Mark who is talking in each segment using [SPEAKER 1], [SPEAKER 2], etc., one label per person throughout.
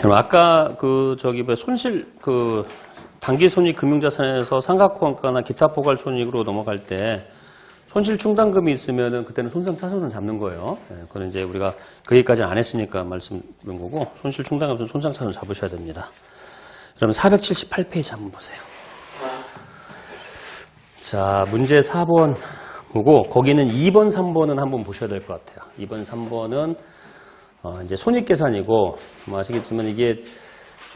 [SPEAKER 1] 그럼 아까 그 저기 뭐 손실 그 단기 손익 금융자산에서 삼각호환가나 기타 포괄 손익으로 넘어갈 때 손실 충당금이 있으면은 그때는 손상 차손을 잡는 거예요. 예, 그건 이제 우리가 그 얘기까지는 안 했으니까 말씀드린 거고 손실 충당금은 손상 차손 잡으셔야 됩니다. 그럼 478페이지 한번 보세요. 자, 문제 4번 보고 거기는 2번, 3번은 한번 보셔야 될 것 같아요. 2번, 3번은 어, 이제 손익계산이고 뭐 아시겠지만 이게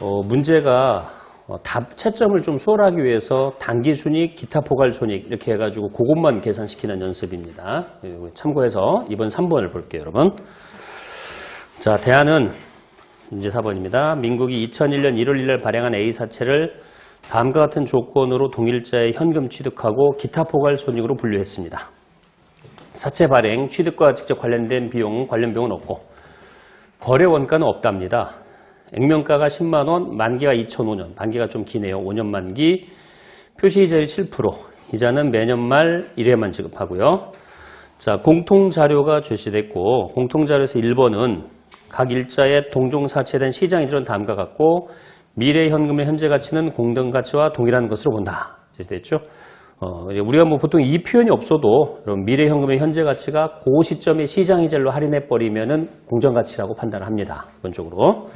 [SPEAKER 1] 어, 문제가 어, 답 채점을 좀 수월하기 위해서 단기 순익, 기타 포괄 손익 이렇게 해가지고 그것만 계산시키는 연습입니다. 참고해서 이번 3번을 볼게요, 여러분. 자, 대안은 문제 4번입니다. 민국이 2001년 1월 1일 발행한 A 사채를 다음과 같은 조건으로 동일자의 현금 취득하고 기타 포괄 손익으로 분류했습니다. 사채 발행, 취득과 직접 관련된 비용, 관련 비용은 없고 거래 원가는 없답니다. 액면가가 10만 원, 만기가 2005년, 만기가 좀 기네요. 5년 만기, 표시 이자율 7%, 이자는 매년 말 1회만 지급하고요. 자, 공통 자료가 제시됐고 공통 자료에서 1번은 각 일자의 동종 사채된 시장 이전 다음과 같고 미래 현금의 현재 가치는 공동 가치와 동일한 것으로 본다. 제시됐죠? 어, 우리가 뭐 보통 이 표현이 없어도 미래 현금의 현재 가치가 그 시점에 시장 이자로 할인해 버리면은 공정 가치라고 판단을 합니다. 기본적으로.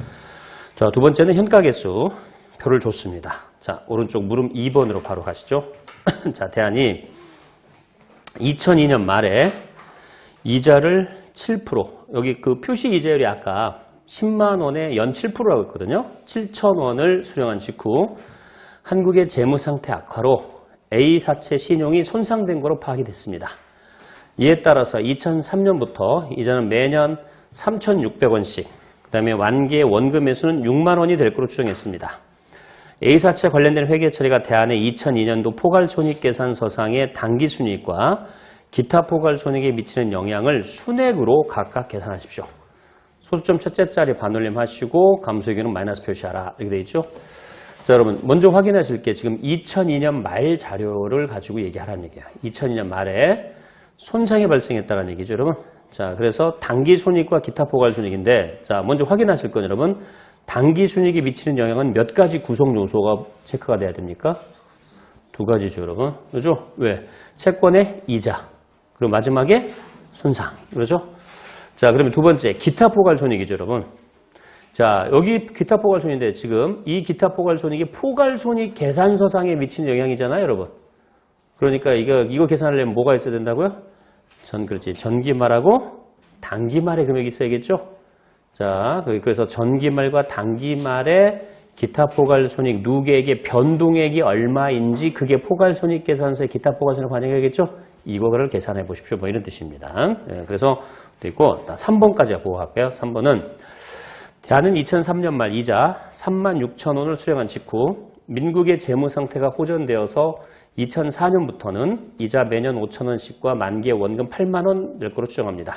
[SPEAKER 1] 자, 두 번째는 현가 개수 표를 줬습니다. 자, 오른쪽 물음 2번으로 바로 가시죠. 자, 대안이 2002년 말에 이자를 7% 여기 그 표시 이자율이 아까 10만 원에 연 7%라고 했거든요. 7천 원을 수령한 직후 한국의 재무 상태 악화로 A 사채 신용이 손상된 것으로 파악이 됐습니다. 이에 따라서 2003년부터 이자는 매년 3,600원씩 그 다음에 완기의 원금 매수는 6만 원이 될 것으로 추정했습니다. A사채 관련된 회계 처리가 대안의 2002년도 포괄손익계산서상의 단기순이익과 기타 포괄손익에 미치는 영향을 순액으로 각각 계산하십시오. 소수점 첫째 자리 반올림 하시고 감소액은 마이너스 표시하라 이렇게 돼 있죠. 자 여러분 먼저 확인하실 게 지금 2002년 말 자료를 가지고 얘기하라는 얘기야. 2002년 말에 손상이 발생했다는 얘기죠, 여러분. 자 그래서 단기 손익과 기타 포괄 손익인데 자 먼저 확인하실 건 여러분 단기 순익에 미치는 영향은 몇 가지 구성 요소가 체크가 돼야 됩니까? 두 가지죠, 여러분. 그렇죠? 왜? 채권의 이자. 그리고 마지막에 손상. 그렇죠? 자, 그러면 두 번째, 기타 포괄 손익이죠, 여러분. 자, 여기 기타 포괄 손익인데 지금 이 기타 포괄 손익이 포괄 손익 계산서상에 미치는 영향이잖아요, 여러분. 그러니까 이거 이거 계산하려면 뭐가 있어야 된다고요? 전 그렇지. 전기말하고 단기말의 금액이 있어야겠죠? 자, 그래서 전기말과 단기말의 기타 포괄손익 누계액의 변동액이 얼마인지 그게 포괄손익 계산서의 기타 포괄손익 반영이겠죠? 이거를 계산해 보십시오. 뭐 이런 뜻입니다. 예, 그래서 있고 3번까지 보고 갈게요. 3번은 대안은 2003년 말 이자 3만 6천 원을 수령한 직후 민국의 재무 상태가 호전되어서 2004년부터는 이자 매년 5천 원씩과 만기의 원금 8만 원낼 거로 추정합니다.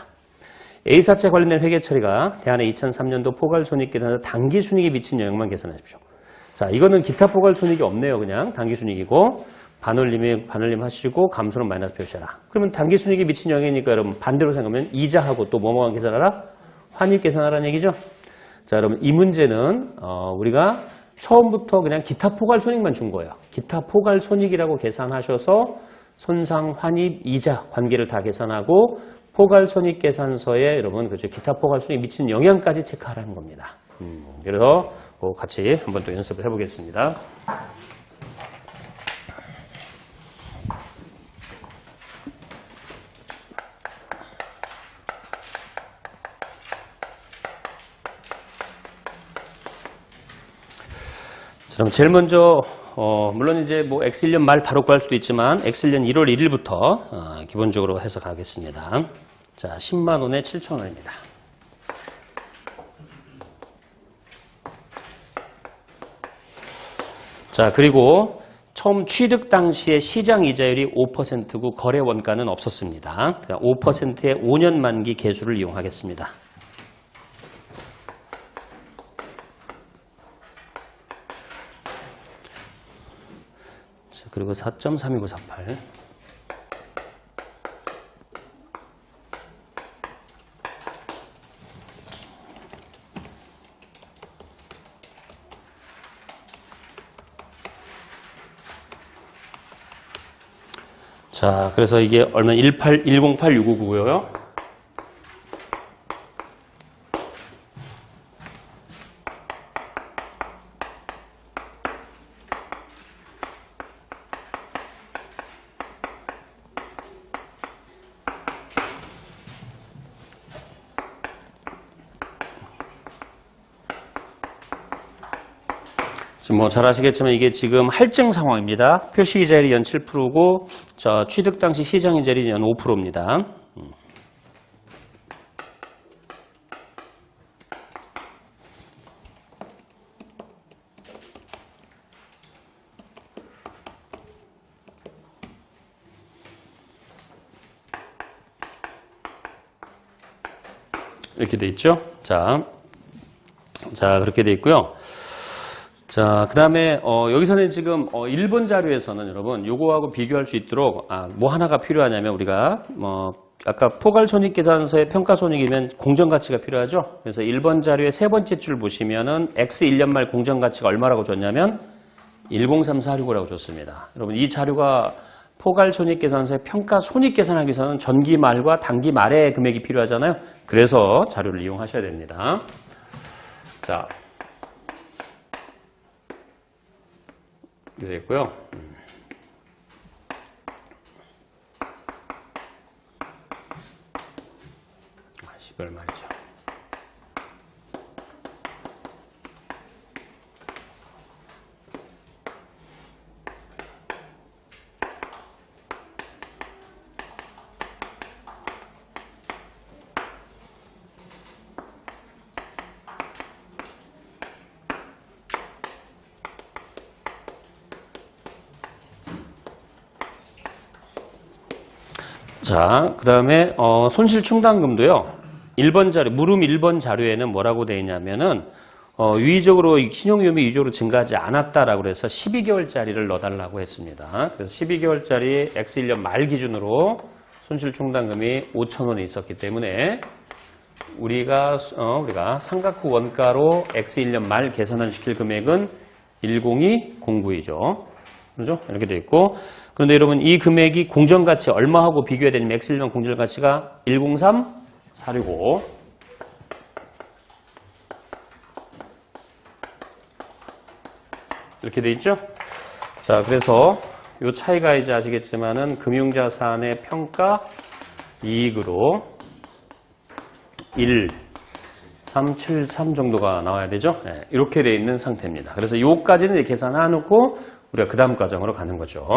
[SPEAKER 1] A사채 관련된 회계 처리가 대안의 2003년도 포괄 손익계산서 단기 순익에 미친 영향만 계산하십시오. 자, 이거는 기타 포괄 손익이 없네요. 그냥 단기 순익이고 반올림에 반올림 하시고 감소는 마이너스 표시하라. 그러면 단기 순익에 미친 영향이니까 여러분 반대로 생각하면 이자하고 또 뭐뭐만 계산하라? 환입 계산하라는 얘기죠. 자, 여러분 이 문제는 어, 우리가 처음부터 그냥 기타 포괄 손익만 준 거예요. 기타 포괄 손익이라고 계산하셔서 손상, 환입, 이자 관계를 다 계산하고 포괄 손익 계산서에 여러분 그죠 기타 포괄 손익 미치는 영향까지 체크하라는 겁니다. 음, 그래서 그 같이 한번 또 연습을 해보겠습니다. 그럼 제일 먼저 어, 물론 이제 뭐 엑셀년 말 바로 구할 수도 있지만 엑셀년 1월 1일부터 어, 기본적으로 해서 가겠습니다. 자, 10만 원에 7천 원입니다. 자, 그리고 처음 취득 당시에 시장 이자율이 5%고 거래 원가는 없었습니다. 그러니까 5%의 5년 만기 계수를 이용하겠습니다. 그리고 4.32948 자, 그래서 이게 얼마 108, 108699고요. 뭐 잘 아시겠지만 이게 지금 할증 상황입니다. 표시 이자율이 연 7%고 저 취득 당시 시장 이자율이 연 5%입니다. 이렇게 돼 있죠. 자, 자 그렇게 돼 있고요. 자, 그 다음에, 어, 여기서는 지금, 어, 1번 자료에서는 여러분, 요거하고 비교할 수 있도록, 아, 뭐 하나가 필요하냐면, 우리가, 뭐, 아까 포괄 손익계산서의 평가 손익이면 공정가치가 필요하죠? 그래서 1번 자료의 세 번째 줄 보시면은, X 1년 말 공정가치가 얼마라고 줬냐면, 103465라고 줬습니다. 여러분, 이 자료가 포괄 손익계산서의 평가 손익계산하기 위해서는 전기 말과 단기 말의 금액이 필요하잖아요. 그래서 자료를 이용하셔야 됩니다. 자, 음. 아, 10월 말이죠. 자, 그 다음에 어, 손실 충당금도요. 1번 자료, 물음 1번 자료에는 뭐라고 되어 있냐면은 어, 유의적으로 이 신용위험이 유의적으로 증가하지 않았다라고 해서 12개월짜리를 넣어달라고 했습니다. 그래서 12개월짜리 X1년 말 기준으로 손실 충당금이 5천 원이 있었기 때문에 우리가 어, 우리가 삼각후 원가로 X1년 말 계산을 시킬 금액은 10209이죠. 그죠? 이렇게 돼 있고 그런데 여러분 이 금액이 공정가치 얼마하고 비교해야 되냐면 X1년 공정가치가 103 465 이렇게 돼 있죠? 자, 그래서 이 차이가 이제 아시겠지만은 금융자산의 평가 이익으로 1, 3, 7, 3 정도가 나와야 되죠? 네, 이렇게 돼 있는 상태입니다. 그래서 요까지는 계산해 놓고 우리가 그 다음 과정으로 가는 거죠.